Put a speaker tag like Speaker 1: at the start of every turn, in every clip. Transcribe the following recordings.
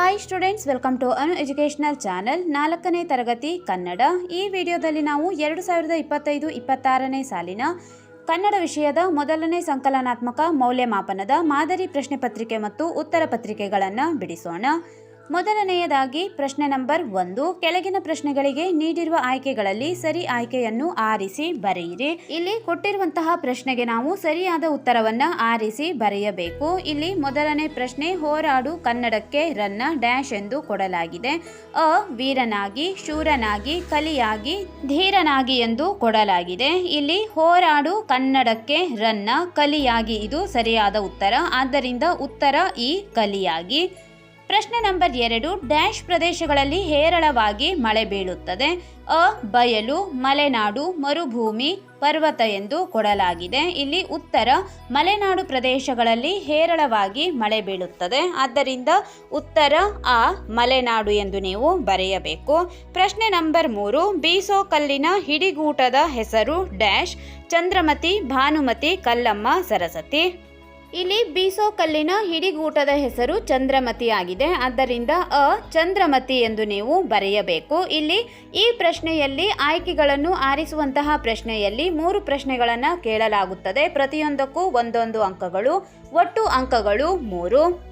Speaker 1: Hi students welcome to Anu educational channel ನಾಲ್ಕನೇ ತರಗತಿ ಕನ್ನಡ. ಈ ವಿಡಿಯೋದಲ್ಲಿ ನಾವು ಎರಡು ಸಾವಿರದ ಇಪ್ಪತ್ತೈದು, ಇಪ್ಪತ್ತಾರನೇ ಸಾಲಿನ ಕನ್ನಡ ವಿಷಯದ ಮೊದಲನೇ ಸಂಕಲನಾತ್ಮಕ ಮೌಲ್ಯಮಾಪನದ ಮಾದರಿ ಪ್ರಶ್ನೆ ಪತ್ರಿಕೆ ಮತ್ತು ಉತ್ತರ ಪತ್ರಿಕೆಗಳನ್ನು ಬಿಡಿಸೋಣ. ಮೊದಲನೆಯದಾಗಿ ಪ್ರಶ್ನೆ ನಂಬರ್ ಒಂದು. ಕೆಳಗಿನ ಪ್ರಶ್ನೆಗಳಿಗೆ ನೀಡಿರುವ ಆಯ್ಕೆಗಳಲ್ಲಿ ಸರಿ ಆಯ್ಕೆಯನ್ನು ಆರಿಸಿ ಬರೆಯಿರಿ. ಇಲ್ಲಿ ಕೊಟ್ಟಿರುವಂತಹ ಪ್ರಶ್ನೆಗೆ ನಾವು ಸರಿಯಾದ ಉತ್ತರವನ್ನ ಆರಿಸಿ ಬರೆಯಬೇಕು. ಇಲ್ಲಿ ಮೊದಲನೇ ಪ್ರಶ್ನೆ, ಹೋರಾಡು ಕನ್ನಡಕ್ಕೆ ರನ್ನ ಡ್ಯಾಶ್ ಎಂದು ಕೊಡಲಾಗಿದೆ. ಅ, ವೀರನಾಗಿ, ಶೂರನಾಗಿ, ಕಲಿಯಾಗಿ, ಧೀರನಾಗಿ ಎಂದು ಕೊಡಲಾಗಿದೆ. ಇಲ್ಲಿ ಹೋರಾಡು ಕನ್ನಡಕ್ಕೆ ರನ್ನ, ಕಲಿಯಾಗಿ ಇದು ಸರಿಯಾದ ಉತ್ತರ. ಆದ್ದರಿಂದ ಉತ್ತರ ಈ ಕಲಿಯಾಗಿ. ಪ್ರಶ್ನೆ ನಂಬರ್ ಎರಡು, ಡ್ಯಾಶ್ ಪ್ರದೇಶಗಳಲ್ಲಿ ಹೇರಳವಾಗಿ ಮಳೆ ಬೀಳುತ್ತದೆ. ಅ, ಬಯಲು, ಮಲೆನಾಡು, ಮರುಭೂಮಿ, ಪರ್ವತ ಎಂದು ಕೊಡಲಾಗಿದೆ. ಇಲ್ಲಿ ಉತ್ತರ, ಮಲೆನಾಡು ಪ್ರದೇಶಗಳಲ್ಲಿ ಹೇರಳವಾಗಿ ಮಳೆ ಬೀಳುತ್ತದೆ. ಆದ್ದರಿಂದ ಉತ್ತರ, ಆ, ಮಲೆನಾಡು ಎಂದು ನೀವು ಬರೆಯಬೇಕು. ಪ್ರಶ್ನೆ ನಂಬರ್ ಮೂರು ಬೀಸೋ ಕಲ್ಲಿನ ಹಿಡಿಗೂಟದ ಹೆಸರು, ಡ್ಯಾಶ್, ಚಂದ್ರಮತಿ, ಭಾನುಮತಿ, ಕಲ್ಲಮ್ಮ, ಸರಸ್ವತಿ. ಇಲ್ಲಿ ಬೀಸೋ ಕಲ್ಲಿನ ಹಿಡಿಗೂಟದ ಹೆಸರು ಚಂದ್ರಮತಿ ಆಗಿದೆ ಆದ್ದರಿಂದ ಅ, ಚಂದ್ರಮತಿ ಎಂದು ನೀವು ಬರೆಯಬೇಕು. ಇಲ್ಲಿ ಈ ಪ್ರಶ್ನೆಯಲ್ಲಿ ಆಯ್ಕೆಗಳನ್ನು ಆರಿಸುವಂತಹ ಪ್ರಶ್ನೆಯಲ್ಲಿ ಮೂರು ಪ್ರಶ್ನೆಗಳನ್ನು ಕೇಳಲಾಗುತ್ತದೆ. ಪ್ರತಿಯೊಂದಕ್ಕೂ ಒಂದೊಂದು ಅಂಕಗಳು, ಒಟ್ಟು ಅಂಕಗಳು ಮೂರು.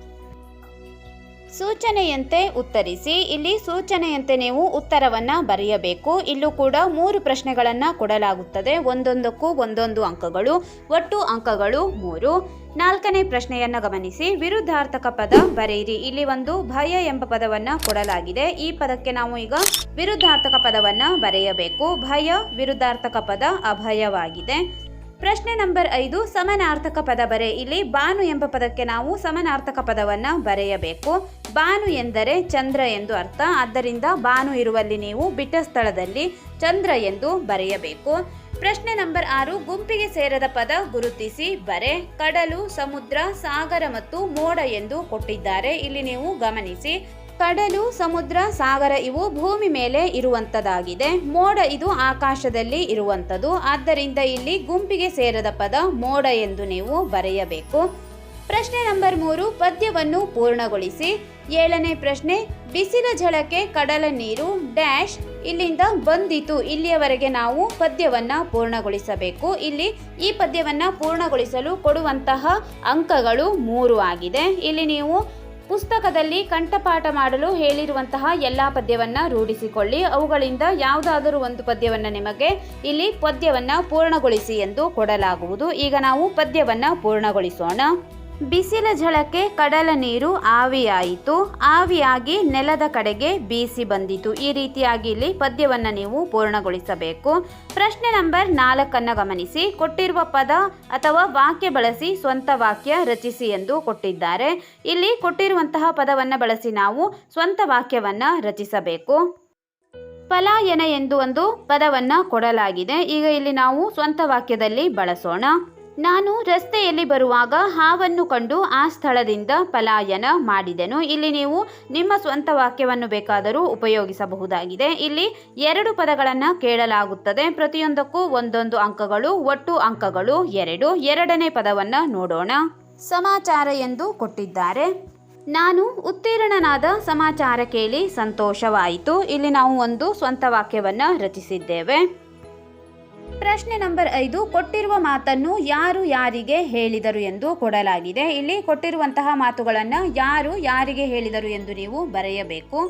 Speaker 1: ಸೂಚನೆಯಂತೆ ಉತ್ತರಿಸಿ. ಇಲ್ಲಿ ಸೂಚನೆಯಂತೆ ನೀವು ಉತ್ತರವನ್ನು ಬರೆಯಬೇಕು. ಇಲ್ಲೂ ಕೂಡ ಮೂರು ಪ್ರಶ್ನೆಗಳನ್ನು ಕೊಡಲಾಗುತ್ತದೆ. ಒಂದೊಂದಕ್ಕೂ ಒಂದೊಂದು ಅಂಕಗಳು, ಒಟ್ಟು ಅಂಕಗಳು ಮೂರು. ನಾಲ್ಕನೇ ಪ್ರಶ್ನೆಯನ್ನ ಗಮನಿಸಿ. ವಿರುದ್ಧಾರ್ಥಕ ಪದ ಬರೆಯಿರಿ. ಇಲ್ಲಿ ಒಂದು ಭಯ ಎಂಬ ಪದವನ್ನ ಕೊಡಲಾಗಿದೆ. ಈ ಪದಕ್ಕೆ ನಾವು ಈಗ ವಿರುದ್ಧಾರ್ಥಕ ಪದವನ್ನ ಬರೆಯಬೇಕು. ಭಯ, ವಿರುದ್ಧಾರ್ಥಕ ಪದ ಅಭಯವಾಗಿದೆ. ಪ್ರಶ್ನೆ ನಂಬರ್ ಐದು, ಸಮನಾರ್ಥಕ ಪದ ಬರೆ. ಇಲ್ಲಿ ಬಾನು ಎಂಬ ಪದಕ್ಕೆ ನಾವು ಸಮನಾರ್ಥಕ ಪದವನ್ನ ಬರೆಯಬೇಕು. ಬಾನು ಎಂದರೆ ಚಂದ್ರ ಎಂದು ಅರ್ಥ. ಆದ್ದರಿಂದ ಬಾನು ಇರುವಲ್ಲಿ ನೀವು ಬಿಟ್ಟ ಸ್ಥಳದಲ್ಲಿ ಚಂದ್ರ ಎಂದು ಬರೆಯಬೇಕು. ಪ್ರಶ್ನೆ ನಂಬರ್ ಆರು, ಗುಂಪಿಗೆ ಸೇರದ ಪದ ಗುರುತಿಸಿ ಬರೆ. ಕಡಲು, ಸಮುದ್ರ, ಸಾಗರ ಮತ್ತು ಮೋಡ ಎಂದು ಕೊಟ್ಟಿದ್ದಾರೆ. ಇಲ್ಲಿ ನೀವು ಗಮನಿಸಿ, ಕಡಲು, ಸಮುದ್ರ, ಸಾಗರ ಇವು ಭೂಮಿ ಮೇಲೆ ಇರುವಂತದಾಗಿದೆ ಮೋಡ ಇದು ಆಕಾಶದಲ್ಲಿ ಇರುವಂಥದ್ದು ಆದ್ದರಿಂದ ಇಲ್ಲಿ ಗುಂಪಿಗೆ ಸೇರದ ಪದ ಮೋಡ ಎಂದು ನೀವು ಬರೆಯಬೇಕು. ಪ್ರಶ್ನೆ ನಂಬರ್ ಮೂರು, ಪದ್ಯವನ್ನು ಪೂರ್ಣಗೊಳಿಸಿ. ಏಳನೇ ಪ್ರಶ್ನೆ ಬಿಸಿಲ ಝಳಕ್ಕೆ ಕಡಲ ನೀರು ಡ್ಯಾಶ್ ಇಲ್ಲಿಂದ ಬಂದಿತು. ಇಲ್ಲಿಯವರೆಗೆ ನಾವು ಪದ್ಯವನ್ನ ಪೂರ್ಣಗೊಳಿಸಬೇಕು. ಇಲ್ಲಿ ಈ ಪದ್ಯವನ್ನ ಪೂರ್ಣಗೊಳಿಸಲು ಕೊಡುವಂತಹ ಅಂಕಗಳು ಮೂರು ಆಗಿದೆ. ಇಲ್ಲಿ ನೀವು ಪುಸ್ತಕದಲ್ಲಿ ಕಂಠಪಾಠ ಮಾಡಲು ಹೇಳಿರುವಂತಹ ಎಲ್ಲ ಪದ್ಯವನ್ನ ರೂಢಿಸಿಕೊಳ್ಳಿ. ಅವುಗಳಿಂದ ಯಾವುದಾದರೂ ಒಂದು ಪದ್ಯವನ್ನು ನಿಮಗೆ ಇಲ್ಲಿ ಪದ್ಯವನ್ನು ಪೂರ್ಣಗೊಳಿಸಿ ಎಂದು ಕೊಡಲಾಗುವುದು. ಈಗ ನಾವು ಪದ್ಯವನ್ನು ಪೂರ್ಣಗೊಳಿಸೋಣ. ಬಿಸಿಲ ಝಳಕ್ಕೆ ಕಡಲ ನೀರು ಆವಿಯಾಯಿತು. ಆವಿಯಾಗಿ ನೆಲದ ಕಡೆಗೆ ಬೀಸಿ ಬಂದಿತು. ಈ ರೀತಿಯಾಗಿ ಇಲ್ಲಿ ಪದ್ಯವನ್ನು ನೀವು ಪೂರ್ಣಗೊಳಿಸಬೇಕು. ಪ್ರಶ್ನೆ ನಂಬರ್ ನಾಲ್ಕನ್ನು ಗಮನಿಸಿ. ಕೊಟ್ಟಿರುವ ಪದ ಅಥವಾ ವಾಕ್ಯ ಬಳಸಿ ಸ್ವಂತ ವಾಕ್ಯ ರಚಿಸಿ ಎಂದು ಕೊಟ್ಟಿದ್ದಾರೆ. ಇಲ್ಲಿ ಕೊಟ್ಟಿರುವಂತಹ ಪದವನ್ನು ಬಳಸಿ ನಾವು ಸ್ವಂತ ವಾಕ್ಯವನ್ನು ರಚಿಸಬೇಕು. ಪಲಾಯನ ಎಂದು ಒಂದು ಪದವನ್ನು ಕೊಡಲಾಗಿದೆ. ಈಗ ಇಲ್ಲಿ ನಾವು ಸ್ವಂತ ವಾಕ್ಯದಲ್ಲಿ ಬಳಸೋಣ. ನಾನು ರಸ್ತೆಯಲ್ಲಿ ಬರುವಾಗ ಹಾವನ್ನು ಕಂಡು ಆ ಸ್ಥಳದಿಂದ ಪಲಾಯನ ಮಾಡಿದೆನು. ಇಲ್ಲಿ ನೀವು ನಿಮ್ಮ ಸ್ವಂತ ವಾಕ್ಯವನ್ನು ಬೇಕಾದರೂ ಉಪಯೋಗಿಸಬಹುದಾಗಿದೆ. ಇಲ್ಲಿ ಎರಡು ಪದಗಳನ್ನು ಕೇಳಲಾಗುತ್ತದೆ. ಪ್ರತಿಯೊಂದಕ್ಕೂ ಒಂದೊಂದು ಅಂಕಗಳು, ಒಟ್ಟು ಅಂಕಗಳು ಎರಡು. ಎರಡನೇ ಪದವನ್ನು ನೋಡೋಣ. ಸಮಾಚಾರ ಎಂದು ಕೊಟ್ಟಿದ್ದಾರೆ. ನಾನು ಉತ್ತೀರ್ಣನಾದ ಸಮಾಚಾರ ಕೇಳಿ ಸಂತೋಷವಾಯಿತು. ಇಲ್ಲಿ ನಾವು ಒಂದು ಸ್ವಂತ ವಾಕ್ಯವನ್ನು ರಚಿಸಿದ್ದೇವೆ. ಪ್ರಶ್ನೆ ನಂಬರ್ ಐದು, ಕೊಟ್ಟಿರುವ ಮಾತನ್ನು ಯಾರು ಯಾರಿಗೆ ಹೇಳಿದರು ಎಂದು ಕೊಡಲಾಗಿದೆ. ಇಲ್ಲಿ ಕೊಟ್ಟಿರುವಂತಹ ಮಾತುಗಳನ್ನು ಯಾರು ಯಾರಿಗೆ ಹೇಳಿದರು ಎಂದು ನೀವು ಬರೆಯಬೇಕು.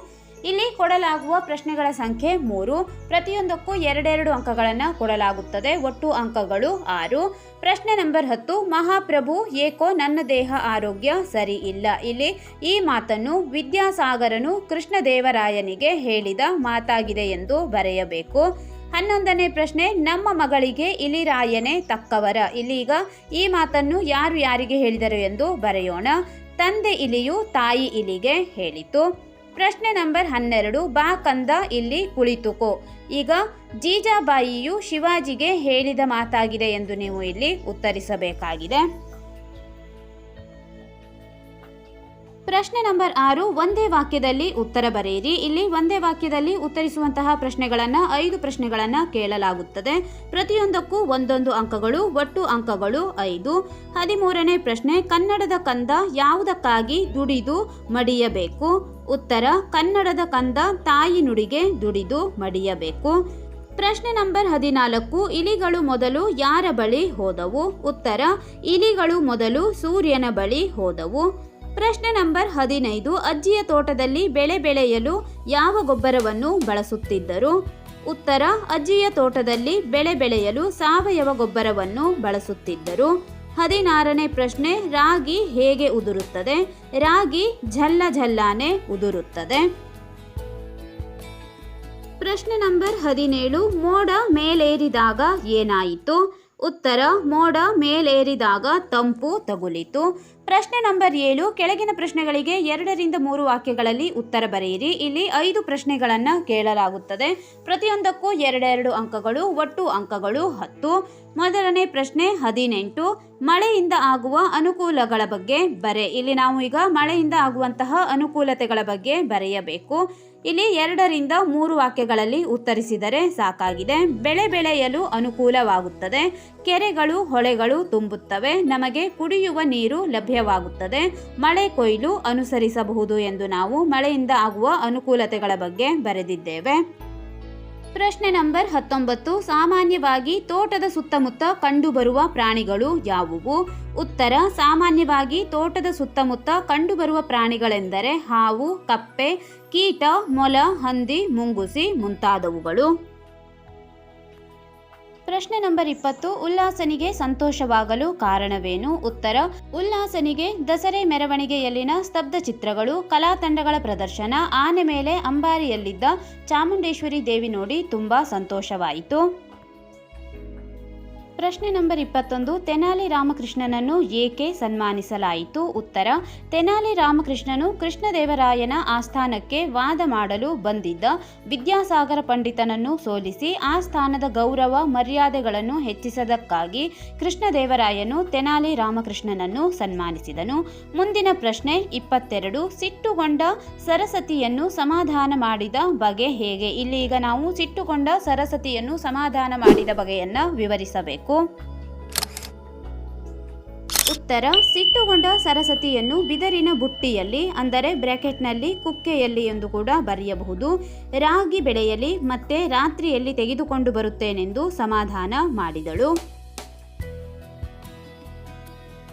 Speaker 1: ಇಲ್ಲಿ ಕೊಡಲಾಗುವ ಪ್ರಶ್ನೆಗಳ ಸಂಖ್ಯೆ ಮೂರು. ಪ್ರತಿಯೊಂದಕ್ಕೂ ಎರಡೆರಡು ಅಂಕಗಳನ್ನು ಕೊಡಲಾಗುತ್ತದೆ. ಒಟ್ಟು ಅಂಕಗಳು ಆರು. ಪ್ರಶ್ನೆ ನಂಬರ್ ಹತ್ತು, ಮಹಾಪ್ರಭು, ಏಕೋ, ನನ್ನ ದೇಹ ಆರೋಗ್ಯ ಸರಿ ಇಲ್ಲ. ಇಲ್ಲಿ ಈ ಮಾತನ್ನು ವಿದ್ಯಾಸಾಗರನು ಕೃಷ್ಣದೇವರಾಯನಿಗೆ ಹೇಳಿದ ಮಾತಾಗಿದೆ ಎಂದು ಬರೆಯಬೇಕು. ಹನ್ನೊಂದನೇ ಪ್ರಶ್ನೆ, ನಮ್ಮ ಮಗಳಿಗೆ ಇಲಿರಾಯನೇ ತಕ್ಕವರ. ಇಲ್ಲಿಗ ಈ ಮಾತನ್ನು ಯಾರು ಯಾರಿಗೆ ಹೇಳಿದರು ಎಂದು ಬರೆಯೋಣ. ತಂದೆ ಇಲಿಯು ತಾಯಿ ಇಲಿಗೆ ಹೇಳಿತು. ಪ್ರಶ್ನೆ ನಂಬರ್ ಹನ್ನೆರಡು, ಬಾ ಕಂದ, ಇಲ್ಲಿ ಕುಳಿತುಕೋ. ಈಗ ಜೀಜಾಬಾಯಿಯು ಶಿವಾಜಿಗೆ ಹೇಳಿದ ಮಾತಾಗಿದೆ ಎಂದು ನೀವು ಇಲ್ಲಿ ಉತ್ತರಿಸಬೇಕಾಗಿದೆ. ಪ್ರಶ್ನೆ ನಂಬರ್ ಆರು, ಒಂದೇ ವಾಕ್ಯದಲ್ಲಿ ಉತ್ತರ ಬರೆಯಿರಿ. ಇಲ್ಲಿ ಒಂದೇ ವಾಕ್ಯದಲ್ಲಿ ಉತ್ತರಿಸುವಂತಹ ಪ್ರಶ್ನೆಗಳನ್ನು, ಐದು ಪ್ರಶ್ನೆಗಳನ್ನು ಕೇಳಲಾಗುತ್ತದೆ. ಪ್ರತಿಯೊಂದಕ್ಕೂ ಒಂದೊಂದು ಅಂಕಗಳು, ಒಟ್ಟು ಅಂಕಗಳು ಐದು. ಹದಿಮೂರನೇ ಪ್ರಶ್ನೆ, ಕನ್ನಡದ ಕಂದ ಯಾವುದಕ್ಕಾಗಿ ದುಡಿದು ಮಡಿಯಬೇಕು? ಉತ್ತರ, ಕನ್ನಡದ ಕಂದ ತಾಯಿ ನುಡಿಗೆ ದುಡಿದು ಮಡಿಯಬೇಕು. ಪ್ರಶ್ನೆ ನಂಬರ್ ಹದಿನಾಲ್ಕು, ಇಲಿಗಳು ಮೊದಲು ಯಾರ ಬಳಿ ಹೋದವು? ಉತ್ತರ, ಇಲಿಗಳು ಮೊದಲು ಸೂರ್ಯನ ಬಳಿ ಹೋದವು. ಪ್ರಶ್ನೆ ನಂಬರ್ ಹದಿನೈದು, ಅಜ್ಜಿಯ ತೋಟದಲ್ಲಿ ಬೆಳೆ ಬೆಳೆಯಲು ಯಾವ ಗೊಬ್ಬರವನ್ನು ಬಳಸುತ್ತಿದ್ದರು? ಉತ್ತರ, ಅಜ್ಜಿಯ ತೋಟದಲ್ಲಿ ಬೆಳೆ ಬೆಳೆಯಲು ಸಾವಯವ ಗೊಬ್ಬರವನ್ನು ಬಳಸುತ್ತಿದ್ದರು. ಹದಿನಾರನೇ ಪ್ರಶ್ನೆ, ರಾಗಿ ಹೇಗೆ ಉದುರುತ್ತದೆ? ರಾಗಿ ಝಲ್ಲ ಝಲ್ಲಾನೆ ಉದುರುತ್ತದೆ. ಪ್ರಶ್ನೆ ನಂಬರ್ ಹದಿನೇಳು, ಮೋಡ ಮೇಲೇರಿದಾಗ ಏನಾಯಿತು? ಉತ್ತರ, ಮೋಡ ಮೇಲೇರಿದಾಗ ತಂಪು ತಗುಲಿತು. ಪ್ರಶ್ನೆ ನಂಬರ್ ಏಳು, ಕೆಳಗಿನ ಪ್ರಶ್ನೆಗಳಿಗೆ ಎರಡರಿಂದ ಮೂರು ವಾಕ್ಯಗಳಲ್ಲಿ ಉತ್ತರ ಬರೆಯಿರಿ. ಇಲ್ಲಿ ಐದು ಪ್ರಶ್ನೆಗಳನ್ನು ಕೇಳಲಾಗುತ್ತದೆ. ಪ್ರತಿಯೊಂದಕ್ಕೂ ಎರಡೆರಡು ಅಂಕಗಳು, ಒಟ್ಟು ಅಂಕಗಳು ಹತ್ತು. ಮೊದಲನೇ ಪ್ರಶ್ನೆ ಹದಿನೆಂಟು. ಮಳೆಯಿಂದ ಆಗುವ ಅನುಕೂಲಗಳ ಬಗ್ಗೆ ಬರೆ. ಇಲ್ಲಿ ನಾವು ಈಗ ಮಳೆಯಿಂದ ಆಗುವಂತಹ ಅನುಕೂಲತೆಗಳ ಬಗ್ಗೆ ಬರೆಯಬೇಕು. ಇಲ್ಲಿ ಎರಡರಿಂದ ಮೂರು ವಾಕ್ಯಗಳಲ್ಲಿ ಉತ್ತರಿಸಿದರೆ ಸಾಕಾಗಿದೆ. ಬೆಳೆ ಬೆಳೆಯಲು ಅನುಕೂಲವಾಗುತ್ತದೆ. ಕೆರೆಗಳು, ಹೊಳೆಗಳು ತುಂಬುತ್ತವೆ. ನಮಗೆ ಕುಡಿಯುವ ನೀರು ಲಭ್ಯವಾಗುತ್ತದೆ. ಮಳೆ ಕೊಯ್ಲು ಅನುಸರಿಸಬಹುದು ಎಂದು ನಾವು ಮಳೆಯಿಂದ ಆಗುವ ಅನುಕೂಲತೆಗಳ ಬಗ್ಗೆ ಬರೆದಿದ್ದೇವೆ. ಪ್ರಶ್ನೆ ನಂಬರ್ ಹತ್ತೊಂಬತ್ತು. ಸಾಮಾನ್ಯವಾಗಿ ತೋಟದ ಸುತ್ತಮುತ್ತ ಕಂಡುಬರುವ ಪ್ರಾಣಿಗಳು ಯಾವುವು? ಉತ್ತರ, ಸಾಮಾನ್ಯವಾಗಿ ತೋಟದ ಸುತ್ತಮುತ್ತ ಕಂಡುಬರುವ ಪ್ರಾಣಿಗಳೆಂದರೆ ಹಾವು, ಕಪ್ಪೆ, ಕೀಟ, ಮೊಲ, ಹಂದಿ, ಮುಂಗುಸಿ ಮುಂತಾದವುಗಳು. ಪ್ರಶ್ನೆ ನಂಬರ್ ಇಪ್ಪತ್ತು, ಉಲ್ಲಾಸನಿಗೆ ಸಂತೋಷವಾಗಲು ಕಾರಣವೇನು? ಉತ್ತರ, ಉಲ್ಲಾಸನಿಗೆ ದಸರೆ ಮೆರವಣಿಗೆಯಲ್ಲಿನ ಸ್ತಬ್ಧ ಚಿತ್ರಗಳು, ಕಲಾ ತಂಡಗಳ ಪ್ರದರ್ಶನ, ಆನೆ ಮೇಲೆ ಅಂಬಾರಿಯಲ್ಲಿದ್ದ ಚಾಮುಂಡೇಶ್ವರಿ ದೇವಿ ನೋಡಿ ತುಂಬಾ ಸಂತೋಷವಾಯಿತು. ಪ್ರಶ್ನೆ ನಂಬರ್ ಇಪ್ಪತ್ತೊಂದು, ತೆನಾಲಿ ರಾಮಕೃಷ್ಣನನ್ನು ಏಕೆ ಸನ್ಮಾನಿಸಲಾಯಿತು? ಉತ್ತರ, ತೆನಾಲಿ ರಾಮಕೃಷ್ಣನು ಕೃಷ್ಣದೇವರಾಯನ ಆಸ್ಥಾನಕ್ಕೆ ವಾದ ಮಾಡಲು ಬಂದಿದ್ದ ವಿದ್ಯಾಸಾಗರ ಪಂಡಿತನನ್ನು ಸೋಲಿಸಿ ಆ ಸ್ಥಾನದ ಗೌರವ ಮರ್ಯಾದೆಗಳನ್ನು ಹೆಚ್ಚಿಸದಕ್ಕಾಗಿ ಕೃಷ್ಣದೇವರಾಯನು ತೆನಾಲಿ ರಾಮಕೃಷ್ಣನನ್ನು ಸನ್ಮಾನಿಸಿದನು. ಮುಂದಿನ ಪ್ರಶ್ನೆ ಇಪ್ಪತ್ತೆರಡು, ಸಿಟ್ಟುಗೊಂಡ ಸರಸ್ವತಿಯನ್ನು ಸಮಾಧಾನ ಮಾಡಿದ ಬಗೆ ಹೇಗೆ? ಇಲ್ಲಿ ಈಗ ನಾವು ಸಿಟ್ಟುಗೊಂಡ ಸರಸ್ವತಿಯನ್ನು ಸಮಾಧಾನ ಮಾಡಿದ ಬಗೆಯನ್ನು ವಿವರಿಸಬೇಕು. ಉತ್ತರ, ಸಿಟ್ಟುಗೊಂಡ ಸರಸ್ವತಿಯನ್ನು ಬಿದರಿನ ಬುಟ್ಟಿಯಲ್ಲಿ, ಅಂದರೆ ಬ್ರ್ಯಾಕೆಟ್ನಲ್ಲಿ ಕುಕ್ಕೆಯಲ್ಲಿ ಎಂದು ಕೂಡ ಬರೆಯಬಹುದು. ರಾಗಿ ಬೆಳೆಯಲಿ, ಮತ್ತೆ ರಾತ್ರಿಯಲ್ಲಿ ತೆಗೆದುಕೊಂಡು ಬರುತ್ತೇನೆಂದು ಸಮಾಧಾನ ಮಾಡಿದಳು.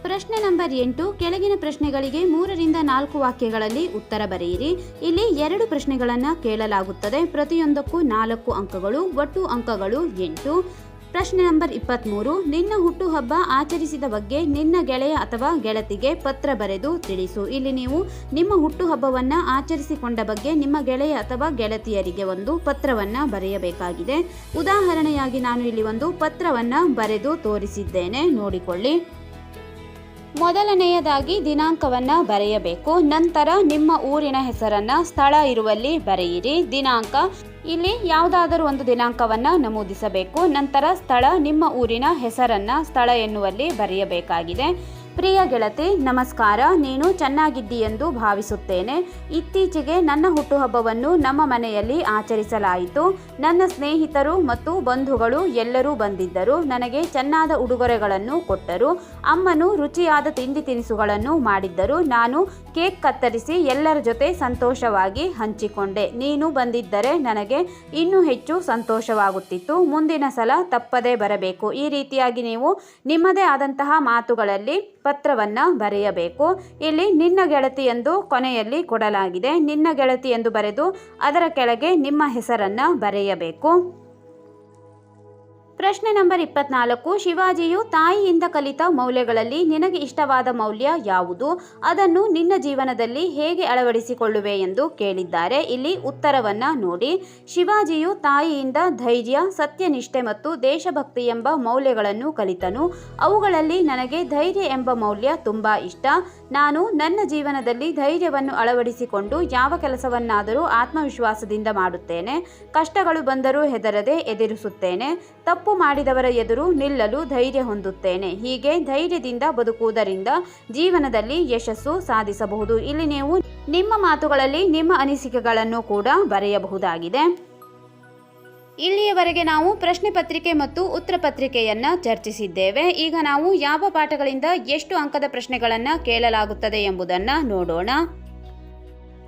Speaker 1: ಪ್ರಶ್ನೆ ನಂಬರ್ ಎಂಟು, ಕೆಳಗಿನ ಪ್ರಶ್ನೆಗಳಿಗೆ ಮೂರರಿಂದ ನಾಲ್ಕು ವಾಕ್ಯಗಳಲ್ಲಿ ಉತ್ತರ ಬರೆಯಿರಿ. ಇಲ್ಲಿ ಎರಡು ಪ್ರಶ್ನೆಗಳನ್ನು ಕೇಳಲಾಗುತ್ತದೆ. ಪ್ರತಿಯೊಂದಕ್ಕೂ ನಾಲ್ಕು ಅಂಕಗಳು, ಒಟ್ಟು ಅಂಕಗಳು ಎಂಟು. ಪ್ರಶ್ನೆ ನಂಬರ್ ಇಪ್ಪತ್ತ್ಮೂರು ನಿನ್ನ ಹುಟ್ಟುಹಬ್ಬ ಆಚರಿಸಿದ ಬಗ್ಗೆ ನಿನ್ನ ಗೆಳೆಯ ಅಥವಾ ಗೆಳತಿಗೆ ಪತ್ರ ಬರೆದು ತಿಳಿಸು. ಇಲ್ಲಿ ನೀವು ನಿಮ್ಮ ಹುಟ್ಟುಹಬ್ಬವನ್ನು ಆಚರಿಸಿಕೊಂಡ ಬಗ್ಗೆ ನಿಮ್ಮ ಗೆಳೆಯ ಅಥವಾ ಗೆಳತಿಯರಿಗೆ ಒಂದು ಪತ್ರವನ್ನು ಬರೆಯಬೇಕಾಗಿದೆ. ಉದಾಹರಣೆಯಾಗಿ ನಾನು ಇಲ್ಲಿ ಒಂದು ಪತ್ರವನ್ನು ಬರೆದು ತೋರಿಸಿದ್ದೇನೆ. ನೋಡಿಕೊಳ್ಳಿ. ಮೊದಲನೆಯದಾಗಿ ದಿನಾಂಕವನ್ನ ಬರೆಯಬೇಕು. ನಂತರ ನಿಮ್ಮ ಊರಿನ ಹೆಸರನ್ನ ಸ್ಥಳ ಇರುವಲ್ಲಿ ಬರೆಯಿರಿ. ದಿನಾಂಕ ಇಲ್ಲಿ ಯಾವುದಾದರೂ ಒಂದು ದಿನಾಂಕವನ್ನು ನಮೂದಿಸಬೇಕು. ನಂತರ ಸ್ಥಳ ನಿಮ್ಮ ಊರಿನ ಹೆಸರನ್ನು ಸ್ಥಳ ಎನ್ನುವಲ್ಲಿ ಬರೆಯಬೇಕಾಗಿದೆ. ಪ್ರಿಯ ಗೆಳತಿ, ನಮಸ್ಕಾರ. ನೀನು ಚೆನ್ನಾಗಿದ್ದೀಯೆಂದು ಭಾವಿಸುತ್ತೇನೆ. ಇತ್ತೀಚೆಗೆ ನನ್ನ ಹುಟ್ಟುಹಬ್ಬವನ್ನು ನಮ್ಮ ಮನೆಯಲ್ಲಿ ಆಚರಿಸಲಾಯಿತು. ನನ್ನ ಸ್ನೇಹಿತರು ಮತ್ತು ಬಂಧುಗಳು ಎಲ್ಲರೂ ಬಂದಿದ್ದರು. ನನಗೆ ಚೆನ್ನಾದ ಉಡುಗೊರೆಗಳನ್ನು ಕೊಟ್ಟರು. ಅಮ್ಮನು ರುಚಿಯಾದ ತಿಂಡಿ ತಿನಿಸುಗಳನ್ನು ಮಾಡಿದ್ದರು. ನಾನು ಕೇಕ್ ಕತ್ತರಿಸಿ ಎಲ್ಲರ ಜೊತೆ ಸಂತೋಷವಾಗಿ ಹಂಚಿಕೊಂಡೆ. ನೀನು ಬಂದಿದ್ದರೆ ನನಗೆ ಇನ್ನೂ ಹೆಚ್ಚು ಸಂತೋಷವಾಗುತ್ತಿತ್ತು. ಮುಂದಿನ ಸಲ ತಪ್ಪದೇ ಬರಬೇಕು. ಈ ರೀತಿಯಾಗಿ ನೀವು ನಿಮ್ಮದೇ ಆದಂತಹ ಮಾತುಗಳಲ್ಲಿ ಪತ್ರವನ್ನು ಬರೆಯಬೇಕು. ಇಲ್ಲಿ ನಿನ್ನ ಗೆಳತಿ ಎಂದು ಕೊನೆಯಲ್ಲಿ ಕೊಡಲಾಗಿದೆ. ನಿನ್ನ ಗೆಳತಿ ಎಂದು ಬರೆದು ಅದರ ಕೆಳಗೆ ನಿಮ್ಮ ಹೆಸರನ್ನು ಬರೆಯಬೇಕು. ಪ್ರಶ್ನೆ ನಂಬರ್ ಇಪ್ಪತ್ನಾಲ್ಕು, ಶಿವಾಜಿಯು ತಾಯಿಯಿಂದ ಕಲಿತ ಮೌಲ್ಯಗಳಲ್ಲಿ ನಿನಗೆ ಇಷ್ಟವಾದ ಮೌಲ್ಯ ಯಾವುದು? ಅದನ್ನು ನಿನ್ನ ಜೀವನದಲ್ಲಿ ಹೇಗೆ ಅಳವಡಿಸಿಕೊಳ್ಳುವೆ ಎಂದು ಕೇಳಿದ್ದಾರೆ. ಇಲ್ಲಿ ಉತ್ತರವನ್ನ ನೋಡಿ. ಶಿವಾಜಿಯು ತಾಯಿಯಿಂದ ಧೈರ್ಯ, ಸತ್ಯನಿಷ್ಠೆ ಮತ್ತು ದೇಶಭಕ್ತಿ ಎಂಬ ಮೌಲ್ಯಗಳನ್ನು ಕಲಿತನು. ಅವುಗಳಲ್ಲಿ ನನಗೆ ಧೈರ್ಯ ಎಂಬ ಮೌಲ್ಯ ತುಂಬಾ ಇಷ್ಟ. ನಾನು ನನ್ನ ಜೀವನದಲ್ಲಿ ಧೈರ್ಯವನ್ನು ಅಳವಡಿಸಿಕೊಂಡು ಯಾವ ಕೆಲಸವನ್ನಾದರೂ ಆತ್ಮವಿಶ್ವಾಸದಿಂದ ಮಾಡುತ್ತೇನೆ. ಕಷ್ಟಗಳು ಬಂದರೂ ಹೆದರದೆ ಎದುರಿಸುತ್ತೇನೆ. ತಪ್ಪು ತಪ್ಪು ಮಾಡಿದವರ ಎದುರು ನಿಲ್ಲಲು ಧೈರ್ಯ ಹೊಂದುತ್ತೇನೆ. ಹೀಗೆ ಧೈರ್ಯದಿಂದ ಬದುಕುವುದರಿಂದ ಜೀವನದಲ್ಲಿ ಯಶಸ್ಸು ಸಾಧಿಸಬಹುದು. ಇಲ್ಲಿ ನೀವು ನಿಮ್ಮ ಮಾತುಗಳಲ್ಲಿ ನಿಮ್ಮ ಅನಿಸಿಕೆಗಳನ್ನು ಕೂಡ ಬರೆಯಬಹುದಾಗಿದೆ. ಇಲ್ಲಿಯವರೆಗೆ ನಾವು ಪ್ರಶ್ನೆ ಪತ್ರಿಕೆ ಮತ್ತು ಉತ್ತರ ಪತ್ರಿಕೆಯನ್ನು ಚರ್ಚಿಸಿದ್ದೇವೆ. ಈಗ ನಾವು ಯಾವ ಪಾಠಗಳಿಂದ ಎಷ್ಟು ಅಂಕದ ಪ್ರಶ್ನೆಗಳನ್ನು ಕೇಳಲಾಗುತ್ತದೆ ಎಂಬುದನ್ನ ನೋಡೋಣ.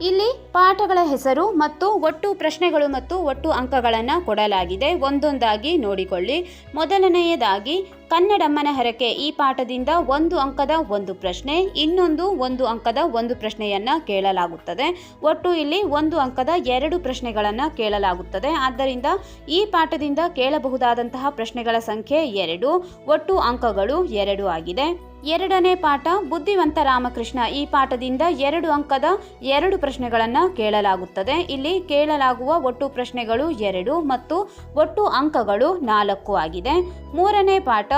Speaker 1: ಇಲ್ಲಿ ಪಾಠಗಳ ಹೆಸರು ಮತ್ತು ಒಟ್ಟು ಪ್ರಶ್ನೆಗಳು ಮತ್ತು ಒಟ್ಟು ಅಂಕಗಳನ್ನು ಕೊಡಲಾಗಿದೆ. ಒಂದೊಂದಾಗಿ ನೋಡಿಕೊಳ್ಳಿ. ಮೊದಲನೆಯದಾಗಿ ಕನ್ನಡಮ್ಮನ ಹರಕೆ ಈ ಪಾಠದಿಂದ ಒಂದು ಅಂಕದ ಒಂದು ಪ್ರಶ್ನೆ, ಇನ್ನೊಂದು ಒಂದು ಅಂಕದ ಒಂದು ಪ್ರಶ್ನೆಯನ್ನು ಕೇಳಲಾಗುತ್ತದೆ. ಒಟ್ಟು ಇಲ್ಲಿ ಒಂದು ಅಂಕದ ಎರಡು ಪ್ರಶ್ನೆಗಳನ್ನು ಕೇಳಲಾಗುತ್ತದೆ. ಆದ್ದರಿಂದ ಈ ಪಾಠದಿಂದ ಕೇಳಬಹುದಾದಂತಹ ಪ್ರಶ್ನೆಗಳ ಸಂಖ್ಯೆ ಎರಡು, ಒಟ್ಟು ಅಂಕಗಳು ಎರಡು ಆಗಿದೆ. ಎರಡನೇ ಪಾಠ, ಬುದ್ಧಿವಂತ ರಾಮಕೃಷ್ಣ. ಈ ಪಾಠದಿಂದ ಎರಡು ಅಂಕದ ಎರಡು ಪ್ರಶ್ನೆಗಳನ್ನು ಕೇಳಲಾಗುತ್ತದೆ. ಇಲ್ಲಿ ಕೇಳಲಾಗುವ ಒಟ್ಟು ಪ್ರಶ್ನೆಗಳು ಎರಡು ಮತ್ತು ಒಟ್ಟು ಅಂಕಗಳು ನಾಲ್ಕು ಆಗಿದೆ. ಮೂರನೇ ಪಾಠ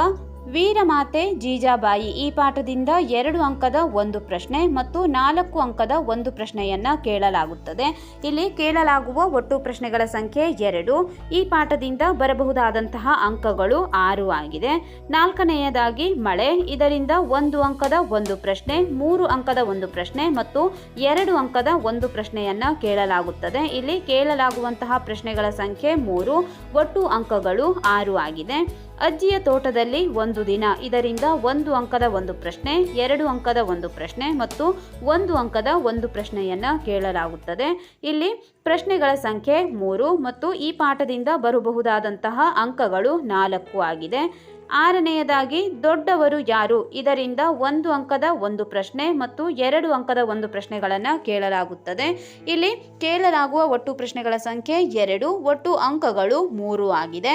Speaker 1: ವೀರಮಾತೆ ಜೀಜಾಬಾಯಿ ಈ ಪಾಠದಿಂದ ಎರಡು ಅಂಕದ ಒಂದು ಪ್ರಶ್ನೆ ಮತ್ತು ನಾಲ್ಕು ಅಂಕದ ಒಂದು ಪ್ರಶ್ನೆಯನ್ನ ಕೇಳಲಾಗುತ್ತದೆ. ಇಲ್ಲಿ ಕೇಳಲಾಗುವ ಒಟ್ಟು ಪ್ರಶ್ನೆಗಳ ಸಂಖ್ಯೆ ಎರಡು. ಈ ಪಾಠದಿಂದ ಬರಬಹುದಾದಂತಹ ಅಂಕಗಳು ಆರು ಆಗಿದೆ. ನಾಲ್ಕನೆಯದಾಗಿ ಮಳೆ. ಇದರಿಂದ ಒಂದು ಅಂಕದ ಒಂದು ಪ್ರಶ್ನೆ, ಮೂರು ಅಂಕದ ಒಂದು ಪ್ರಶ್ನೆ ಮತ್ತು ಎರಡು ಅಂಕದ ಒಂದು ಪ್ರಶ್ನೆಯನ್ನ ಕೇಳಲಾಗುತ್ತದೆ. ಇಲ್ಲಿ ಕೇಳಲಾಗುವಂತಹ ಪ್ರಶ್ನೆಗಳ ಸಂಖ್ಯೆ ಮೂರು. ಒಟ್ಟು ಅಂಕಗಳು ಆರು ಆಗಿದೆ. ಅಜ್ಜಿಯ ತೋಟದಲ್ಲಿ ಒಂದು ದಿನ. ಇದರಿಂದ ಒಂದು ಅಂಕದ ಒಂದು ಪ್ರಶ್ನೆ, ಎರಡು ಅಂಕದ ಒಂದು ಪ್ರಶ್ನೆ ಮತ್ತು ಒಂದು ಅಂಕದ ಒಂದು ಪ್ರಶ್ನೆಯನ್ನ ಕೇಳಲಾಗುತ್ತದೆ. ಇಲ್ಲಿ ಪ್ರಶ್ನೆಗಳ ಸಂಖ್ಯೆ ಮೂರು ಮತ್ತು ಈ ಪಾಠದಿಂದ ಬರಬಹುದಾದಂತಹ ಅಂಕಗಳು ನಾಲ್ಕು ಆಗಿದೆ. ಆರನೆಯದಾಗಿ, ದೊಡ್ಡವರು ಯಾರು? ಇದರಿಂದ ಒಂದು ಅಂಕದ ಒಂದು ಪ್ರಶ್ನೆ ಮತ್ತು ಎರಡು ಅಂಕದ ಒಂದು ಪ್ರಶ್ನೆಗಳನ್ನು ಕೇಳಲಾಗುತ್ತದೆ. ಇಲ್ಲಿ ಕೇಳಲಾಗುವ ಒಟ್ಟು ಪ್ರಶ್ನೆಗಳ ಸಂಖ್ಯೆ ಎರಡು, ಒಟ್ಟು ಅಂಕಗಳು ಮೂರು ಆಗಿದೆ.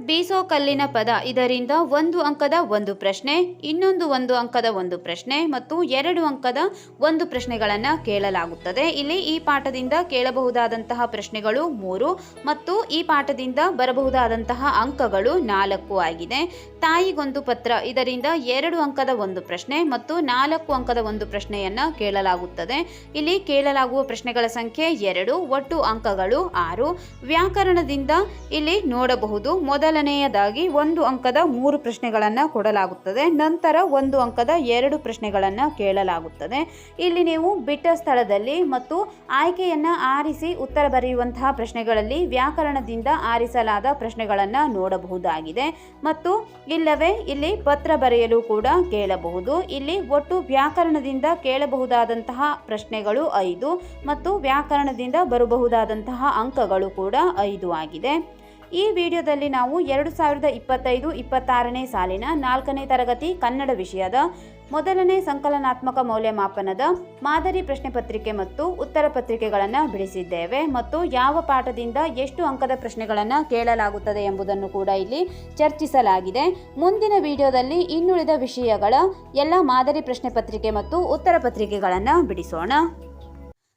Speaker 1: ಬೀಸೋ ಕಲ್ಲಿನ ಪದ ಇದರಿಂದ ಒಂದು ಅಂಕದ ಒಂದು ಪ್ರಶ್ನೆ, ಇನ್ನೊಂದು ಒಂದು ಅಂಕದ ಒಂದು ಪ್ರಶ್ನೆ ಮತ್ತು ಎರಡು ಅಂಕದ ಒಂದು ಪ್ರಶ್ನೆಗಳನ್ನು ಕೇಳಲಾಗುತ್ತದೆ. ಇಲ್ಲಿ ಈ ಪಾಠದಿಂದ ಕೇಳಬಹುದಾದಂತಹ ಪ್ರಶ್ನೆಗಳು ಮೂರು ಮತ್ತು ಈ ಪಾಠದಿಂದ ಬರಬಹುದಾದಂತಹ ಅಂಕಗಳು ನಾಲ್ಕು ಆಗಿದೆ. ತಾಯಿಗೊಂದು ಪತ್ರ, ಇದರಿಂದ ಎರಡು ಅಂಕದ ಒಂದು ಪ್ರಶ್ನೆ ಮತ್ತು ನಾಲ್ಕು ಅಂಕದ ಒಂದು ಪ್ರಶ್ನೆಯನ್ನು ಕೇಳಲಾಗುತ್ತದೆ. ಇಲ್ಲಿ ಕೇಳಲಾಗುವ ಪ್ರಶ್ನೆಗಳ ಸಂಖ್ಯೆ ಎರಡು, ಒಟ್ಟು ಅಂಕಗಳು ಆರು. ವ್ಯಾಕರಣದಿಂದ ಇಲ್ಲಿ ನೋಡಬಹುದು ಮೊದಲನೆಯದಾಗಿ ಒಂದು ಅಂಕದ ಮೂರು ಪ್ರಶ್ನೆಗಳನ್ನು ಕೊಡಲಾಗುತ್ತದೆ. ನಂತರ ಒಂದು ಅಂಕದ ಎರಡು ಪ್ರಶ್ನೆಗಳನ್ನು ಕೇಳಲಾಗುತ್ತದೆ. ಇಲ್ಲಿ ನೀವು ಬಿಟ್ಟ ಸ್ಥಳದಲ್ಲಿ ಮತ್ತು ಆಯ್ಕೆಯನ್ನು ಆರಿಸಿ ಉತ್ತರ ಬರೆಯುವಂತಹ ಪ್ರಶ್ನೆಗಳಲ್ಲಿ ವ್ಯಾಕರಣದಿಂದ ಆರಿಸಲಾದ ಪ್ರಶ್ನೆಗಳನ್ನು ನೋಡಬಹುದಾಗಿದೆ. ಮತ್ತು ಇಲ್ಲವೇ ಇಲ್ಲಿ ಪತ್ರ ಬರೆಯಲು ಕೂಡ ಕೇಳಬಹುದು. ಇಲ್ಲಿ ಒಟ್ಟು ವ್ಯಾಕರಣದಿಂದ ಕೇಳಬಹುದಾದಂತಹ ಪ್ರಶ್ನೆಗಳು ಐದು ಮತ್ತು ವ್ಯಾಕರಣದಿಂದ ಬರಬಹುದಾದಂತಹ ಅಂಕಗಳು ಕೂಡ ಐದು ಆಗಿದೆ. ಈ ವಿಡಿಯೋದಲ್ಲಿ ನಾವು ಎರಡು ಸಾವಿರದ ಇಪ್ಪತ್ತೈದು, ಇಪ್ಪತ್ತಾರನೇ ಸಾಲಿನ ನಾಲ್ಕನೇ ತರಗತಿ ಕನ್ನಡ ವಿಷಯದ ಮೊದಲನೇ ಸಂಕಲನಾತ್ಮಕ ಮೌಲ್ಯಮಾಪನದ ಮಾದರಿ ಪ್ರಶ್ನೆ ಪತ್ರಿಕೆ ಮತ್ತು ಉತ್ತರ ಪತ್ರಿಕೆಗಳನ್ನು ಬಿಡಿಸಿದ್ದೇವೆ ಮತ್ತು ಯಾವ ಪಾಠದಿಂದ ಎಷ್ಟು ಅಂಕದ ಪ್ರಶ್ನೆಗಳನ್ನು ಕೇಳಲಾಗುತ್ತದೆ ಎಂಬುದನ್ನು ಕೂಡ ಇಲ್ಲಿ ಚರ್ಚಿಸಲಾಗಿದೆ. ಮುಂದಿನ ವಿಡಿಯೋದಲ್ಲಿ ಇನ್ನುಳಿದ ವಿಷಯಗಳ ಎಲ್ಲ ಮಾದರಿ ಪ್ರಶ್ನೆ ಪತ್ರಿಕೆ ಮತ್ತು ಉತ್ತರ ಪತ್ರಿಕೆಗಳನ್ನು ಬಿಡಿಸೋಣ.